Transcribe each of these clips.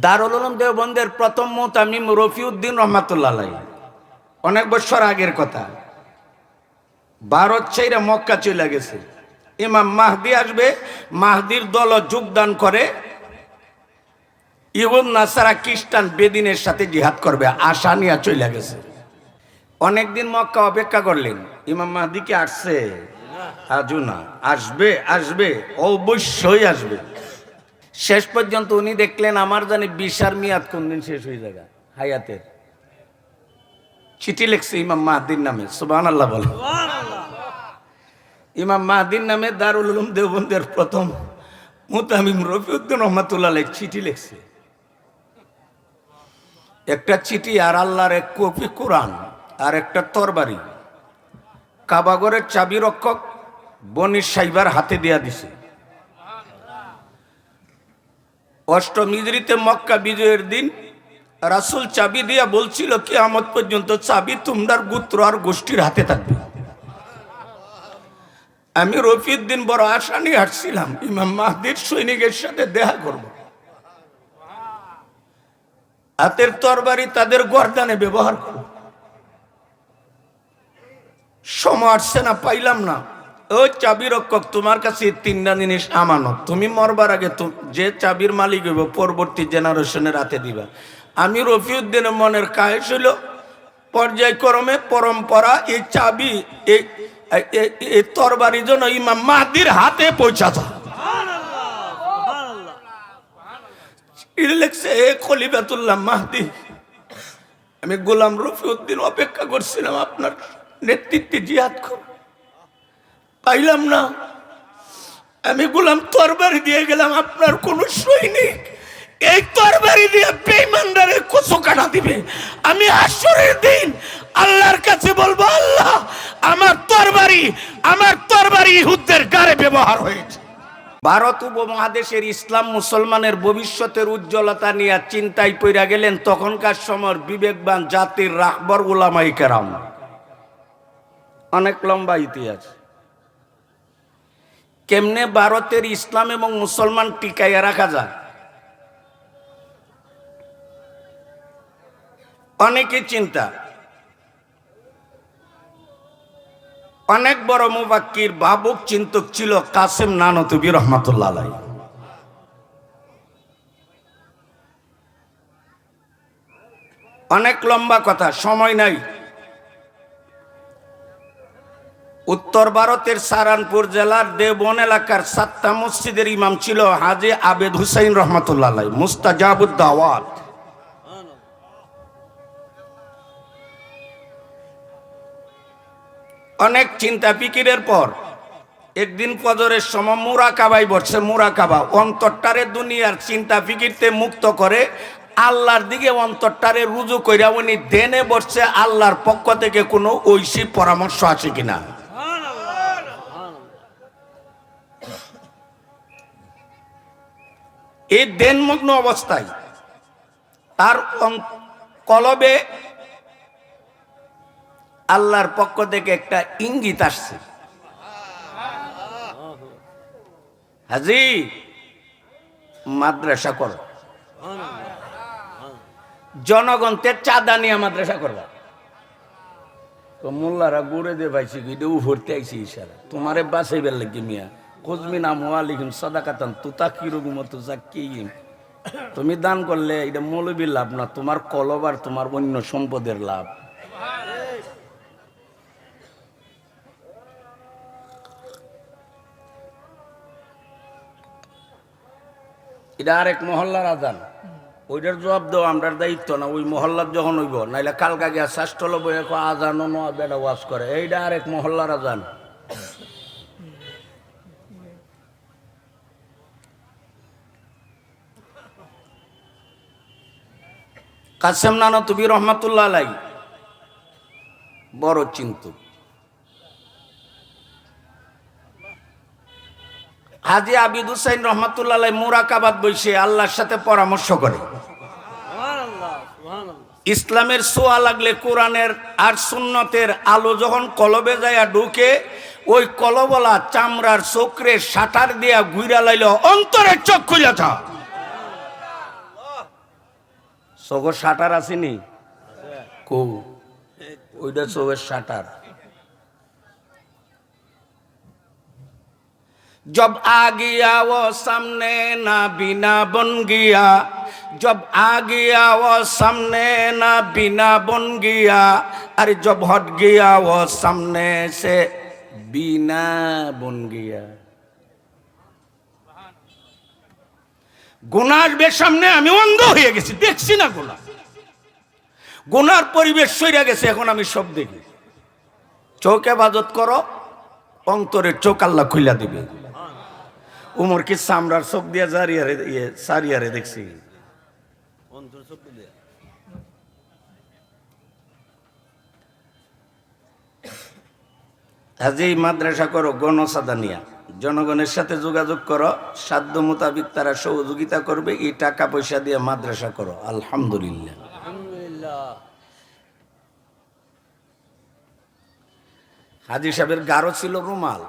দারুল উলুম দেওবন্দের প্রথম মোতামিম রফিউদ্দিন রহমাতুল্লাহ অনেক বছর আগের কথা। ভারত সেইরা মক্কা চলে গেছে। ইমাম মাহদি আসবে, মাহদির দল যোগদান করে। ইহুদ, নাসারা, খ্রিস্টান, বেদিনের সাথে জিহাদ করবে আশা নিয়ে চলে গেছে। অনেকদিন মক্কা অপেক্ষা করলেন। ইমাম মাহদি কি আসছে? আজু না। আসবে আসবে, অবশ্যই আসবে। শেষ পর্যন্ত উনি দেখলেন, আমার জানি বিশার মিয়াদ কোন দিন শেষ হয়ে যাবে? হায়াতের। চিঠি লিখছে ইমাম মাহদির নামে সুবান আল্লাহ বলে। ইমাম মাহদির নামে দারুল উলুম দেওবন্দের প্রথম মুতামিম রফিউদ্দিন রহমাতুল্লাহ চিঠি লিখছে। একটা চিঠি আর আল্লাহর এক কপি কোরআন আর একটা তরবারি। কাবাগরের চাবি রক্ষক বনির সাইবার হাতে দিয়া দিছে। অষ্টমিজরিতে মক্কা বিজয়ের দিন রাসুল চাবি দিয়া বলছিল কি আমত পর্যন্ত চাবি তোমরার গুত্র আর গোষ্ঠীর হাতে থাকবে। আমি রফিউদ্দিন বড় আশা নিয়ে হাঁটছিলাম ইমাম মাহদির সৈনিকের সাথে দেখা করব। হাতের তরবারি তাদের গর্দানে ব্যবহার করব। সময় আসছে না, পাইলাম না। ও চাবি রক্ষক, তোমার কাছে তিনটা জিনিস আমানত তুমি মরবার আগে যে চাবির মালিক হইব, পরবর্তী জেনারেশনের হাতে দিবা। আমি রফিউদ্দিনের মনের কায়েস হইল, পর্যায়ক্রমে পরম্পরা, এই চাবি, এই তরবারি জন্য ইমাম মাহদির হাতে এটা লেখছে এ খলিফাতুল্লাহ মাহদি, আমি গোলাম রফিউদ্দিন অপেক্ষা করছিলাম আপনার নেতৃত্বে জিহাদ কর পাইলাম না। আমি গোলাম তরবারি দিয়ে গেলাম, আপনার কোন সৈনিক এই তরবারি দিয়ে বেইমানদারের কচু কাটা দিবে। আমি আসরের দিন আল্লাহর কাছে বলব, আল্লাহ, আমার তরবারি আমার তরবারি ইহুদদের গাড়ে ব্যবহার হয়েছে। ভারত উপমহাদেশের ইসলাম মুসলমানের ভবিষ্যতের উজ্জ্বলতা নিয়ে চিন্তায় পইরা গেলেন তখনকার সময় বিবেকবান জাতির রাখবর উলামাই কেরাম। অনেক লম্বা ইতিহাস। কেমনে ভারতের ইসলাম এবং মুসলমান টিকাইয়া রাখা যায়? অনেকে চিন্তা, অনেক বড় মুবাক্কির ভাবুক চিন্তক ছিল কাসেম নানতুবি রহমাতুল্লাহ অনেক লম্বা কথা, সময় নাই। উত্তর ভারতের সারানপুর জেলার দেবন এলাকার সাতটা মসজিদের ইমাম ছিল হাজি আবেদ হুসাইন রহমতুল্লাহ মুস্তাজাবুদ্দাওয়াত। অনেক চিন্তা ফিকিরের পর একদিন ফজরের সময় মুরা কাবাই বসছে মুরা কাবা অন্তরটারে দুনিয়ার চিন্তা ফিকিরতে মুক্ত করে আল্লাহর দিকে অন্তরটারে রুজু কইরা উনি দেনে বসছে, আল্লাহর পক্ষ থেকে কোনো ঐশী পরামর্শ আছে কিনা? এই দেনমগ্ন অবস্থায় তার কলবে আল্লাহর পক্ষ থেকে একটা ইঙ্গিত আসছে। হাজি, মাদ্রাসা করো। জনগণকে চাঁদা নিয়ে মাদ্রাসা করবা। তো মোল্লারা গুড়ে দে পাইছি গিয়ে উভরতে আইছি ইশারা। তোমারে বাঁচাইবার লাগি মিয়া। তুমি দান করলে এটা মৌলবীর লাভ না, তোমার কলব আর তোমার অন্য সম্পদের লাভ। এটা আরেক মহল্লার আজান। ওইটার জবাব দেওয়া আমরা দায়িত্ব না, ওই মহল্লার যখন হইব, নাইলে কালকা গিয়া শাস্ত্র বই আজান ন বেটা ওয়াজ করে। এইটা আরেক মহল্লার আজান। কাসেম নানা তুবি রহমাতুল্লাহ আলাই। বড় চিন্তুক। হাজি আবিদ হুসাইন রহমাতুল্লাহ মুরাকাবাদ বসে আল্লাহর সাথে পরামর্শ করে। ইসলামের সোয়া লাগলে কোরআনের আর সুন্নতের আলো যখন কলবে যায় ঢুকে, ওই কলবলা চামড়ার চোখরে সাটার দিয়া ঘুরা লাইল, অন্তরের চোখ খুলে চোখের শাটার আসেনি কো। ওইটা চোখের শাটার। জব আগিয়া ও সামনে না বিনা বন গিয়া। জব আগিয়া ও সামনে না বিনা বন গিয়া। আরে জব হট গিয়া ও সামনে সে বিনা বন গিয়া। গুণা আসবে সামনে আমি অন্ধ হয়ে গেছি, দেখছি না গোনা। গোনার পরিবেশ সইরা গেছে, এখন আমি সব দেখি। চোখ হেফাজত করো অন্তরের চোখ আল্লাহ খুইলা দিবে। উমর কি চামড়ার চোখ দিয়ে জারিয়ারে ইয়ে সারিয়ারে দেখছি? কাজেই মাদ্রাসা করো, গণসাদা নিয়া। জনগণের সাথে যোগাযোগ করো, সাধ্য মোতাবিক তারা সহযোগিতা করবে, এই টাকা পয়সা দিয়ে মাদ্রাসা করো। আলহামদুলিল্লাহ। হাজি সাহেবের গাঢ় ছিল রুমাল।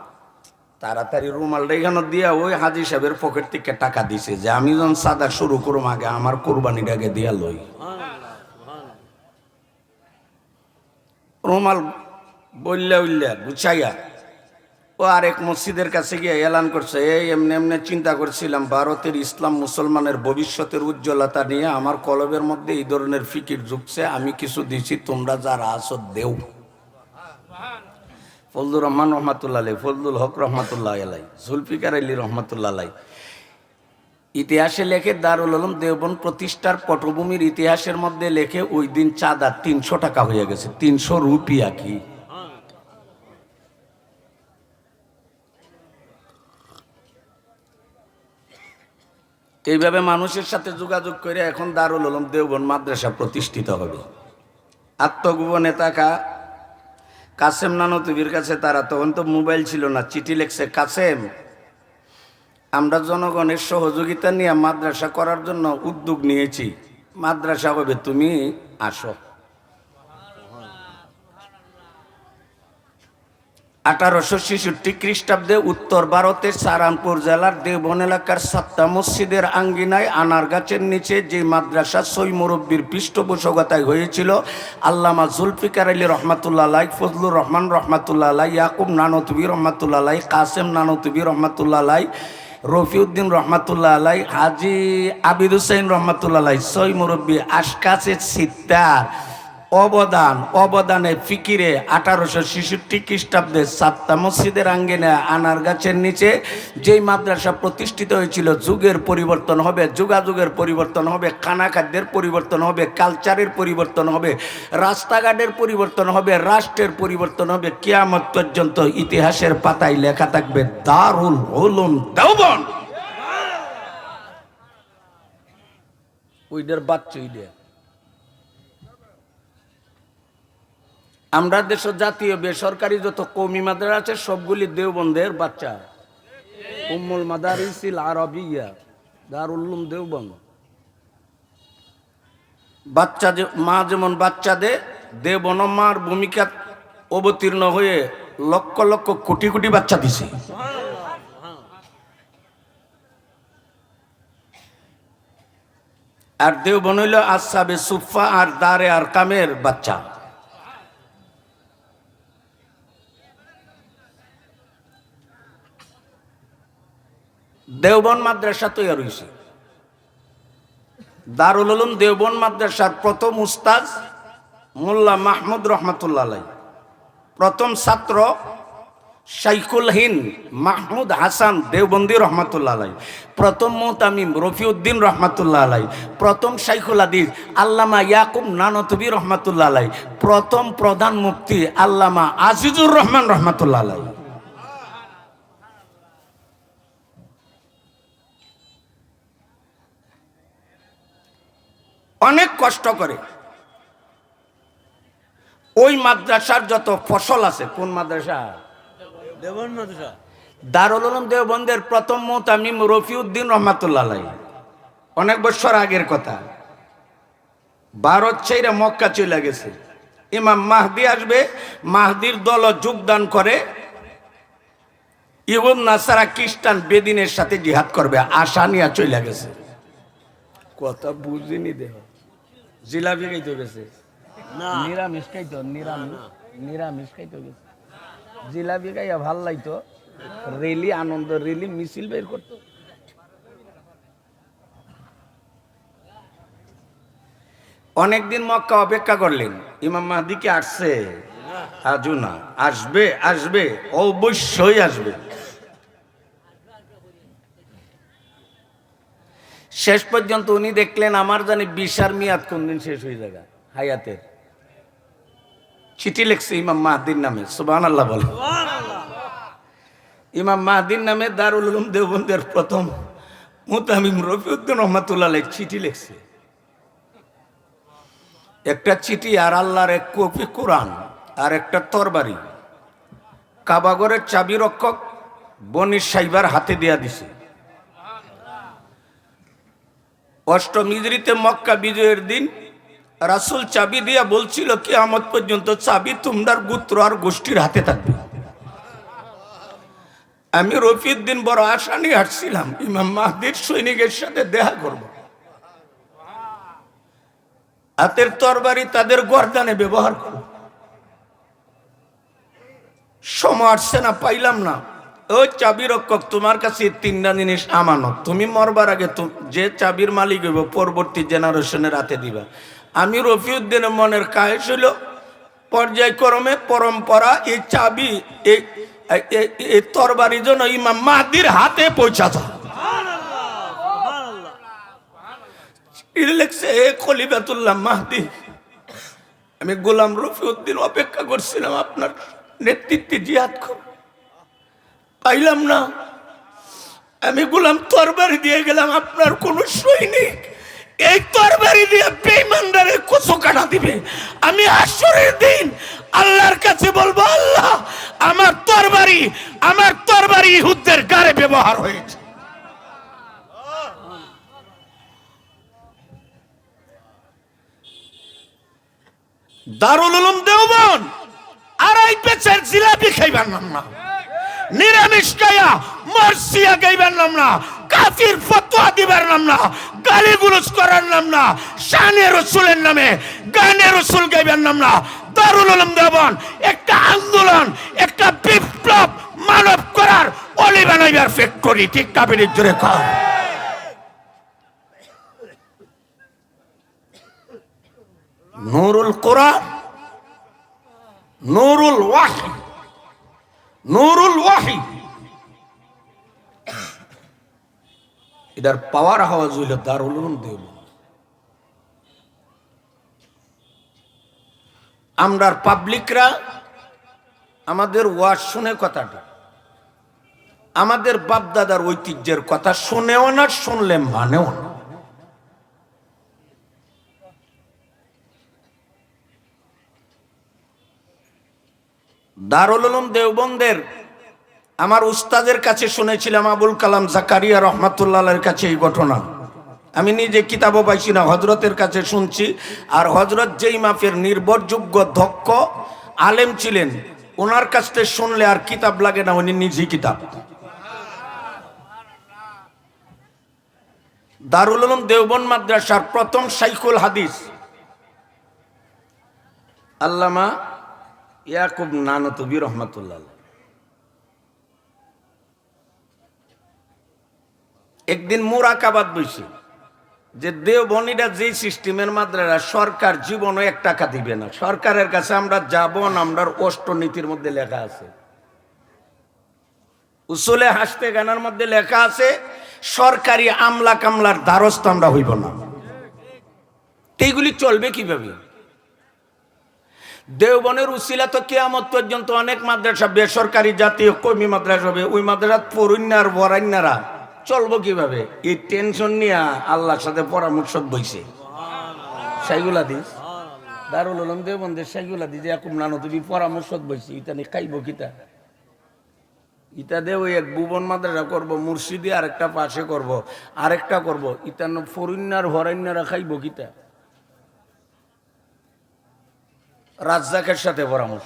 তাড়াতাড়ি রুমালটা এখানে দিয়া ওই হাজি সাহেবের পকেট থেকে টাকা দিছে যে, আমি যখন সাদা শুরু করুম আগে আমার কোরবানির আগে দিয়া লই। রুমাল বললে উল্লে গুছাইয়া ও আরেক মসজিদের কাছে গিয়ে এলান করছে, এই এমনি এমনি চিন্তা করছিলাম, ভারতের ইসলাম মুসলমানের ভবিষ্যতের উজ্জ্বলতা নিয়ে আমার কলবের মধ্যে এই ধরনের ফিকির ঢুকছে, আমি কিছু দিছি, তোমরা যারা আসো দেও। ফজলুর রহমান রহমাতুল্লাহ ফজলুল হক রহমাতুল্লাহ আলাই জুলফিকার আলী রহমাতুল্লাহ আলাই ইতিহাসে লেখে দারুল আলম দেওবন প্রতিষ্ঠার পটভূমির ইতিহাসের মধ্যে লেখে, ওই দিন চাঁদা তিনশো টাকা হয়ে গেছে, তিনশো রুপিয়া কি? এইভাবে মানুষের সাথে যোগাযোগ করে এখন দারুল ওলম দেওবন মাদ্রাসা প্রতিষ্ঠিত হবে। আত্মগোপনে থাকা কাসেম নানতুবির কাছে তারা তখন তো মোবাইল ছিল না, চিঠি লেখছে, কাসেম, আমরা জনগণের সহযোগিতা নিয়ে মাদ্রাসা করার জন্য উদ্যোগ নিয়েছি। মাদ্রাসা হবে, তুমি আসো। আঠারোশো ছেষট্টি খ্রিস্টাব্দে উত্তর ভারতের সারানপুর জেলার দেবন এলাকার সাত্তা মসজিদের আঙ্গিনায় আনার গাছের নিচে যে মাদ্রাসা সই মুরব্বীর পৃষ্ঠপোষকতায় হয়েছিল, আল্লামা জুলফিকার আলী রহমাতুল্লাহ আলাই, ফজলুর রহমান রহমাতুল্লাহ আলাই, ইয়াকুব নানতুবি রহমাতুল্লাহ আলাই, কাসেম নানতুবি রহমাতুল্লাহ আলাই, রফিউদ্দিন রহমাতুল্লাহ আলাই, হাজি আবিদ হুসাইন রহমাতুল্লাহ আলাই, সই মুরব্বী আশকাসের সিত্তার অবদান, অবদানে ফিকিরে আঠারোশো ছেষট্টি খ্রিস্টাব্দে সাতটা মসজিদের আঙ্গিনে আনার গাছের নিচে যেই মাদ্রাসা প্রতিষ্ঠিত হয়েছিল, যুগের পরিবর্তন হবে, যোগাযোগের পরিবর্তন হবে খানাখাদ্যের পরিবর্তন হবে, কালচারের পরিবর্তন হবে, রাস্তাঘাটের পরিবর্তন হবে, রাষ্ট্রের পরিবর্তন হবে, কিয়ামত পর্যন্ত ইতিহাসের পাতায় লেখা থাকবে, দারুল হলুম দেওবন ওইটার বাচ্চা আমরা দেশ জাতীয় বেসরকারি যত কৌমি মাদার আছে, সবগুলি দেওবন্দের বাচ্চা। উম্মুল মাদারিসিল আরবিয়া দারুল্লুম দেওবন্দ। বাচ্চা যে, মা যেমন বাচ্চা দে, দেবন মার ভূমিকা অবতীর্ণ হয়ে লক্ষ লক্ষ কোটি কোটি বাচ্চা দিছে। আর দেওবন হইল আসাবে সুফা আর দারে আর কামের বাচ্চা। দেওবন মাদ্রাসা তৈরি হয়েছে। দারুল উলুম দেওবন মাদ্রাসার প্রথম উস্তাজ মোল্লা মাহমুদ রহমতুল্লাহ আলাই। প্রথম ছাত্র শাইকুল হিন মাহমুদ হাসান দেওবন্দি রহমতুল্লাহ আলাই। প্রথম মোতামিম রফিউদ্দিন রহমতুল্লাহ আলাই। প্রথম শাইকুল আদিজ আল্লামা ইয়াকুব নানতবি রহমতুল্লাহ আলাই। প্রথম প্রধান মুফতি আল্লামা আজিজুর রহমান রহমতুল্লাহ আলাই। অনেক কষ্ট করে। ওই মাদ্রাসার যত ফসল আছে কোন মাদ্রাসা? দেবন মাদ্রাসা দারুল উলুম দেওবন্দের প্রথম মোতামিম রফিউদ্দিন রহমাতুল্লাহ অনেক বছর আগের কথা। ভারত ছেড়ে মক্কা চলে গেছে। ইমাম মাহদি আসবে মাহদির দল যোগদান করে। ইহুদ নাসারা খ্রিস্টান বেদিনের সাথে জিহাদ করবে আশা নিয়ে চলে গেছে। কথা বুঝিনি দেহ। জিলাপি খাইতে গেছে। নিরামিষ খাইতো নিরামিষ নিরামিষ খাইতে গেছে। জিলাপি খাইয়া ভালো লাগতো রেলি আনন্দ রেলি মিছিল বের করতো। অনেকদিন মক্কা অপেক্ষা করলেন ইমাম মাহদি কি আসছে। আজও না আসবে আসবে অবশ্যই আসবে। শেষ পর্যন্ত উনি দেখলেন আমার জানি বিশার মিয়াদ কোন দিন শেষ হয়ে যাবে? হায়াতের চিঠি লিখছে ইমাম মাহদির নামে সুবাহ আল্লাহ বলে ইমাম মাহদির নামে দারুল উলুম দেওবন্দের প্রথম মুতামিম রফিউদ্দিন রহমাতুল্লাহ চিঠি লিখছে। একটা চিঠি আর আল্লাহর এক কপি কোরআন আর একটা তরবারি। কাবাগরের চাবি রক্ষক বনির সাইবার হাতে দেয়া দিছে। অষ্টম ইজরিতে মক্কা বিজয়ের দিন, রাসুল চাবি দিয়া বলছিল কি আমত পর্যন্ত চাবি তোমরার গুত্র আর গোষ্ঠীর হাতে থাকবে। আমি রফিউদ্দিন বড় আশা নিয়ে হাঁটছিলাম ইমাম মাহদির সৈনিকের সাথে দেখা করব। হাতের তরবারি তাদের গর্দানে ব্যবহার করব। সময় আসছে না, পাইলাম না। ও চাবি রক্ষক, তোমার কাছে তিনটা জিনিস আমানত। তুমি মরবার আগে যে চাবির মালিক হইব, পরবর্তী জেনারেশনের হাতে দিবা। আমি রফিউদ্দিনের মনের কায়েস হইল, পর্যায়ক্রমে পরম্পরা, এই চাবি, এই তরবারি জন্য ইমাম মাহাদির হাতে এটা লেখছে, এ খলিফাতুল্লাহ মাহদি, আমি গোলাম রফিউদ্দিন অপেক্ষা করছিলাম, আপনার নেতৃত্বে জিহাদ কর। পাইলাম না। আমি গোলাম তরবারি দিয়ে গেলাম, আপনার কোন সৈনিক এই তরবারি দিয়ে বেইমানদারে কুচো কাটা দিবে। আমি আসরের দিন আল্লাহর কাছে বলব, আল্লাহ, আমার তরবারি আমার তরবারি ইহুদদের গাড়ে ব্যবহার হয়েছে। দারুল উলুম দেওবন আড়াই পেছের জিলাপি খাইবার নাম না। নিরামিষ খাইয়া মরসিয়া গাইবার নাম না, কাফির ফতোয়া দিবার নাম না গালি গুলুস করার নাম না, শানে রসুলের নামে, গানে রসুল গাইবার নাম না। দারুল উলুম দেওবন একটা আন্দোলন, একটা বিপ্লব মানব করার অলি বানাইবার ফ্যাক্টরি, ঠিক কাবিনের জোরে কর। নুরুল কোরআন, নুরুল ওয়াহি। নুরুল ওয়াহি। এটার পাওয়ার আওয়াজ হইল দারুল উলুম দেব আমরার পাবলিকরা আমাদের ওয়াজ শুনে কথাটা। আমাদের বাপদাদার ঐতিহ্যের কথা শুনেও না, শুনলে মানেও না। দারুল দেওবন্দের আমার উস্তাদের কাছে শুনেছিলাম আবুল কালাম জাকারিয়া রহমাতুল্লাহের কাছে এই ঘটনা। আমি নিজে কিতাবও পাইছি না হজরতের কাছে শুনছি। আর হজরত যেই মাফের নির্ভরযোগ্য দক্ষ আলেম ছিলেন, ওনার কাছ থেকে শুনলে আর কিতাব লাগে না, উনি নিজেই কিতাব। দারুল উলুম দেওবন মাদ্রাসার প্রথম সাইকুল হাদিস, আল্লামা ইয়াকুব নানতবি রহমাতুল্লাহ একদিন মুরাকাবাদ বইছে যে দেওবনিরা যে সিস্টেমের মাদ্রাসা, সরকার জীবনও এক টাকা দিবে না। সরকারের কাছে আমরা যাব না, আমরা অষ্টনীতির মধ্যে লেখা আছে। উসুলে হাসতে গানার মধ্যে লেখা আছে, সরকারি আমলা কামলার দ্বারস্থ আমরা হইব না। এইগুলি চলবে কীভাবে? দেওবনের উসিলা তো কেয়ামত পর্যন্ত অনেক মাদ্রাসা বেসরকারি জাতীয় কর্মী মাদ্রাসা হবে। ওই মাদ্রাসা পরুণ্যার বরান্যারা চলবো কীভাবে? এই টেনশন নিয়ে আল্লাহর সাথে পরামর্শ বইছে। সাইগুলা দিস দারুল উলম দেওবন্দের সাইগুলা দিস এরকম নানো তুমি পরামর্শ বইছি ইটা নিয়ে খাইব কিতা? ইটা দে ওই এক ভুবন মাদ্রাসা করব, মুর্শিদি আরেকটা পাশে করব, আরেকটা করব ইটা ফরুণ্যার হরান্যারা খাইব কিতা? রাজ্জাকের সাথে পরামর্শ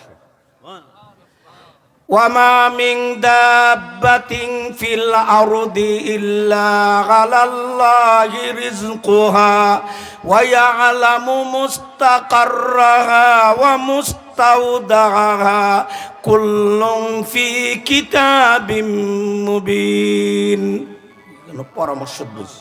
وما من دابة في الأرض إلا على الله رزقها ويعلم مستقرها ومستودعها كل في كتاب مبين পরামর্শ বুঝি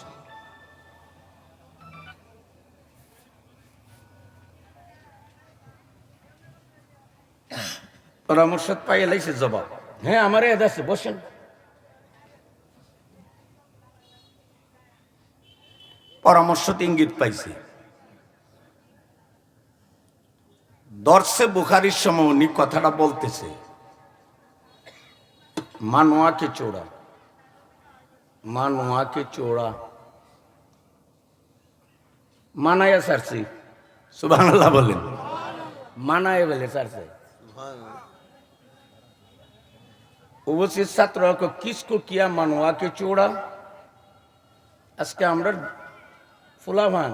পরামর্শ পাইয়ে লাইছে জবাব। হ্যাঁ আমার এদ আছে বসেন। পরামর্শ ইঙ্গিত পাইছে। দর্শে বুখারির সময় উনি কথাটা বলতেছে মানোয়াকে চোরা? মানোয়াকে চোরা? মানায়া সারছি। সুবাহ বলেন। মানায় বলে সারছে। উপস্থিত ছাত্র কিসকো কিয়া মানোয়াকে চোড়া? আজকে আমরা ফুলাভান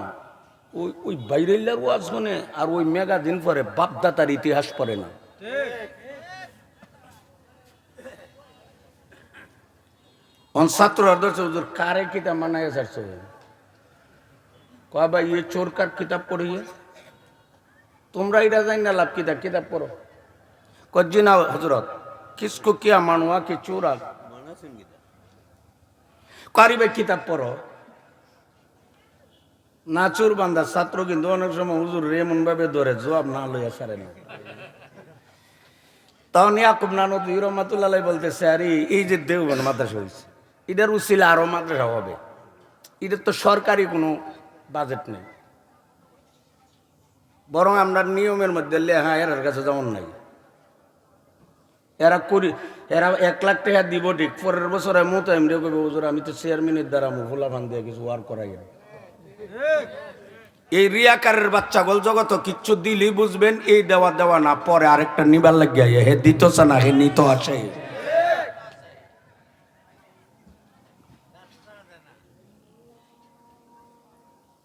ওই ওই বাইরেল্লার ওয়াজ শুনে আর ওই মেগা দিন পরে বাপদাতার ইতিহাস পড়ে না। অন ছাত্র আদর্শ কারে কিতাব মানায় সারছে কয় ইয়ে চোর কার কিতাব পড়িয়ে তোমরা এটা জানি না লাভ কিতাব কিতাব পড়ো। কজি না হজরত। মানোয়া কে চোরা মানাছেন গীতা কারিবে কিতাব পড়ো নাচুর বান্দা ছাত্র কিন্তু অনেক সময় হুজুর রেমন ভাবে ধরে জবাব না লইয়া সারে না তখন ইয়াকুব নানদ রহমাতুল্লাহ বলতেছে আরে এই যে দেওবন মাদ্রাসা হয়েছে এটার উচিল আরও মাদ্রাসা হবে এটার তো সরকারি কোনো বাজেট নেই বরং আমরা নিয়মের মধ্যে লেহা এরার কাছে যেমন নাই এরা করি এরা এক লাখ টাকা দিব ঠিক, পরের বছর আমি মতো এমনি কবে বছর আমি তো চেয়ারম্যানের দ্বারা মুফুলা ফান দিয়ে কিছু ওয়ার করাই এই রিয়াকারের বাচ্চা গোল জগত কিচ্ছু দিলি বুঝবেন, এই দেওয়া দেওয়া না, পরে আরেকটা নিবার লাগিয়া হে দিতছে না, হে নিত আসে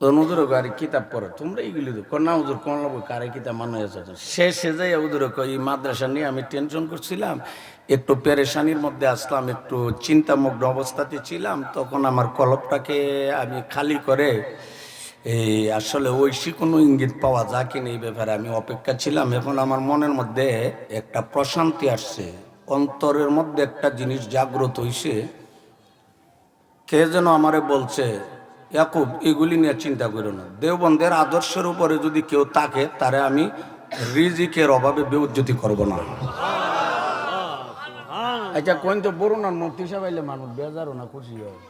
তো নজর গাড়ি কিতাব পড়ো, তোমরা এইগুলি তো কন্যা হুজুর, কোন কারে কিতাব মানে আছে শেষে যাই এই মাদ্রাসা নিয়ে আমি টেনশন করছিলাম, একটু পেরেশানির মধ্যে আসলাম, একটু চিন্তামগ্ন অবস্থাতে ছিলাম, তখন আমার কলপটাকে আমি খালি করে, এই আসলে ঐশী কোনো ইঙ্গিত পাওয়া যায় কিনা এই ব্যাপারে আমি অপেক্ষা ছিলাম, এখন আমার মনের মধ্যে একটা প্রশান্তি আসছে, অন্তরের মধ্যে একটা জিনিস জাগ্রত হইছে, কে যেন আমারে বলছে ইয়াকুব, এগুলি নিয়ে চিন্তা করো না। দেওবন্দের আদর্শের উপরে যদি কেউ তাকে, তারে আমি রিজিকের অভাবে বেউজ্জতি করব না। আচ্ছা কোন তো বড় না মূর্তি সাবাইলে মানুষ বেজারও না, খুশি হয়।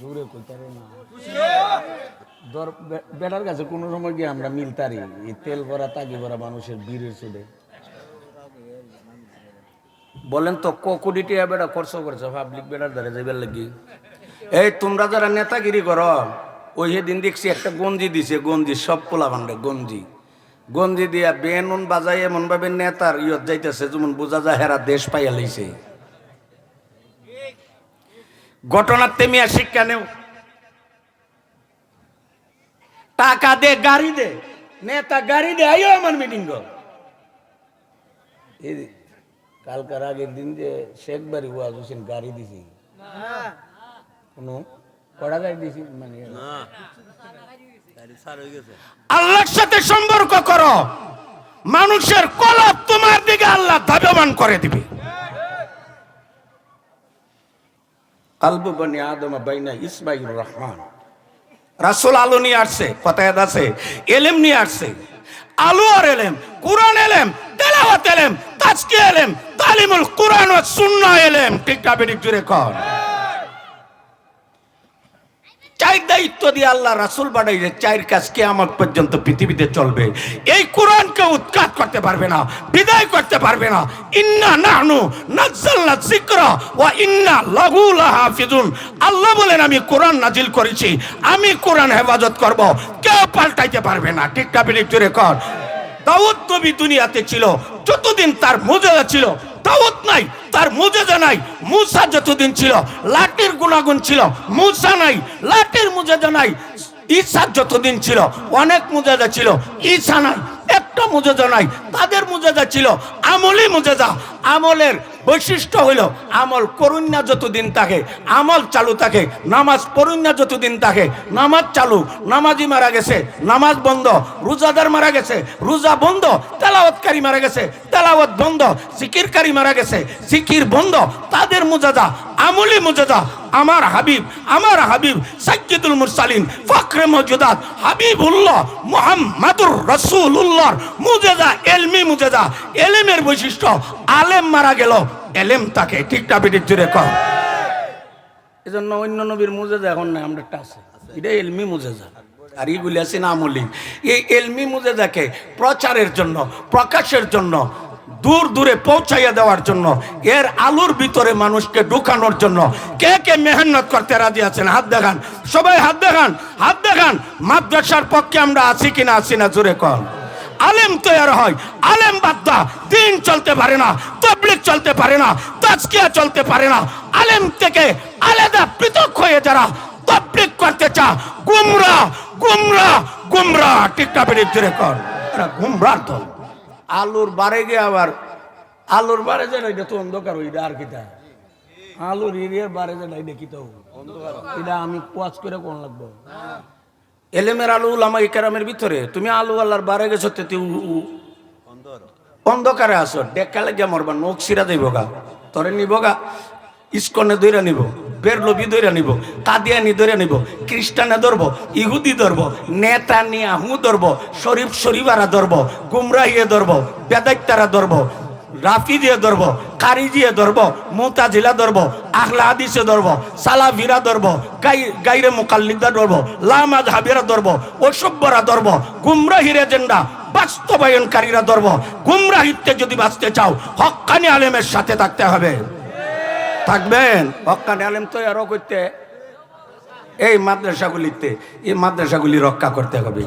দূরে কইতারে না। ধর বেটার কাছে কোনো সময় গিয়ে আমরা মিলতারি, এই তেল ভরা, তাগি ভরা মানুষের বীরের চুলে। বলেন তো, ক কোটি টাকা বেটা খরচ করছে পাবলিক বেটার ধারে যাইবার লাগি? এই, তোমরা যারা নেতাগিরি করো ওই দিন দেখছি একটা গঞ্জি দিছে, গঞ্জি, সব পোলা ভান্ডে গঞ্জি। গঞ্জি দিয়া বেনুন বাজাই এমন ভাবে নেতার ইয়ত যাইতেছে, যেমন বোঝা যায় হেরা দেশ পাইয়া লইছে। ঘটনার তেমিয়া শিক্ষা নেও। টাকা দে, গাড়ি দে, নেতা গাড়ি দে, আইও আমার মিটিং কর কালকার আগের দিন যে শেখ বাড়ি ওয়াজ হোসেন গাড়ি দিছি। কোনো মানে আল্লাহর সাথে সম্পর্ক করো। মানুষের কলব তোমার দিকে আল্লাহ দাবমান করে দিবে। কালবু বনি আদম বাইনা ইসমাইল রহমান। রাসূল আলো নিয়ে আসছে কথায় আছে এলেম নিয়ে আসছে। আলু আর এলেম কোরআন এলেম তেলাওয়াত এলেম তাজকি এলেম তালিমুল কোরআন ও সুন্নাহ এলেম। ঠিক না বেঠিক জুড়ে কর চার দায়িত্ব দিয়ে আল্লাহ রাসুল বাড়াইলে চার কাজ আমার পর্যন্ত পৃথিবীতে চলবে। এই কোরআনকে উৎখাত করতে পারবে না, বিদায় করতে পারবে না। ইন্না নাহনু নাজ্জালনা যিকরা ওয়া ইন্না লাহু লাহাফিজুন আল্লাহ বলেন, আমি কোরআন নাজিল করেছি, আমি কোরআন হেফাজত করব, কেউ পাল্টাইতে পারবে না। ঠিক না বিলিক জোরে কর। দাউদ নবী দুনিয়াতে ছিল, যতদিন তার মজা ছিল, দাউদ নাই, তার মুজেজা নাই, মুসা যতদিন ছিল লাঠির গুণাগুণ ছিল, মুসা নাই লাঠির মুজেজা নাই ঈশার যতদিন ছিল, অনেক মুজেজা ছিল ঈশা নাই, একটা মুজেজা নাই, তাদের মুজেজা ছিল, আমলি মুজেজা আমলের বৈশিষ্ট্য হইল আমল করুন না যতদিন থাকে, আমল চালু থাকে, নামাজ পড়ুন না যতদিন থাকে, নামাজ চালু, নামাজি মারা গেছে, নামাজ বন্ধ, রোজাদার মারা গেছে, রোজা বন্ধ, তেলাওয়াতকারী মারা গেছে, তেলাওয়াত বন্ধ, জিকিরকারী মারা গেছে, জিকির বন্ধ, তাদের মুজাদা আমলি মুজাদা আমার হাবিব আমার হাবিব সাজ্জিদুল মুরসালিন, ফখরে মজুদাত, হাবিবুল্লাহ মুহাম্মাদুর রাসূলুল্লাহর মুজাদা এলমি মুজাদা এলেমের বৈশিষ্ট্য আলেম মারা গেল, এলেম তাকে ঠিকটা পিঠিক জুড়ে কম অন্য নবীর মুজেজা এখন নাই আছে। এটা এলমি মুজেজা। আর এইগুলি আছে এই এলমি মুজেজাকে প্রচারের জন্য, প্রকাশের জন্য, দূর দূরে পৌঁছাইয়া দেওয়ার জন্য, এর আলুর ভিতরে মানুষকে ঢুকানোর জন্য কে কে মেহনত করতে রাজি আছেন? হাত দেখান। সবাই হাত দেখান হাত দেখান। মাদ্রাসার পক্ষে আমরা আছি কিনা, আছি না, জোরে কম আলেম তৈরি হয়। আলেম বাদ্দা দিন চলতে পারে না তবলিক চলতে পারে না, তাজকিয়া চলতে পারে না। আলেম থেকে আলাদা পৃথক হয়ে যারা তবলিক করতে চা গুমরা গুমরা গুমরা টিকটা বেড়ে জোরে কর। গুমরার দল। আলুর বারে গিয়ে আবার, আলুর বারে যে না এটা তো অন্ধকার, ওইটা আর কিটা আলুর এরিয়ার বারে যে না এটা কিটা এটা আমি পোয়াজ করে কোন লাগবো? এলেমের আলু উলামা ইকারামের ভিতরে। তুমি আলু আল্লাহর বারে গেছো, তে অন্ধকারে আসো ডেকা লাগিয়া মরবা, নখ সিরা দেব গা। তরে নিব গা, ইস্কনে দইরা নিব বের লবি দইরা নিব, কাদিয়ানি দইরা নিব, খ্রিস্টানে ধরবো, ইহুদি ধরবো নেতা নিয়াহু ধরবো, শরীফ শরীফারা ধরবো, গুমরাহিয়ে ধরবো বেদাইতারা ধরবো রাফি দিয়ে ধরবো, কারি দিয়ে ধরবো, মোতাজিলা ধরবো আখলা হাদিসে ধরবো, সালাফিরা ধরবো, গাই, গাইরে মোকাল্লিদা ধরবো লামাজ হাবিরা ধরবো, অসভ্যরা ধরবো, গুমরাহির এজেন্ডা বাস্তবায়নকারীরা ধরব গুমরাহিত্যে যদি বাঁচতে চাও, হক্কানি আলেমের সাথে থাকতে হবে। থাকবেন? হক্কানি আলেম তো আরও করতে। এই মাদ্রাসাগুলিতে, এই মাদ্রাসাগুলি রক্ষা করতে হবে।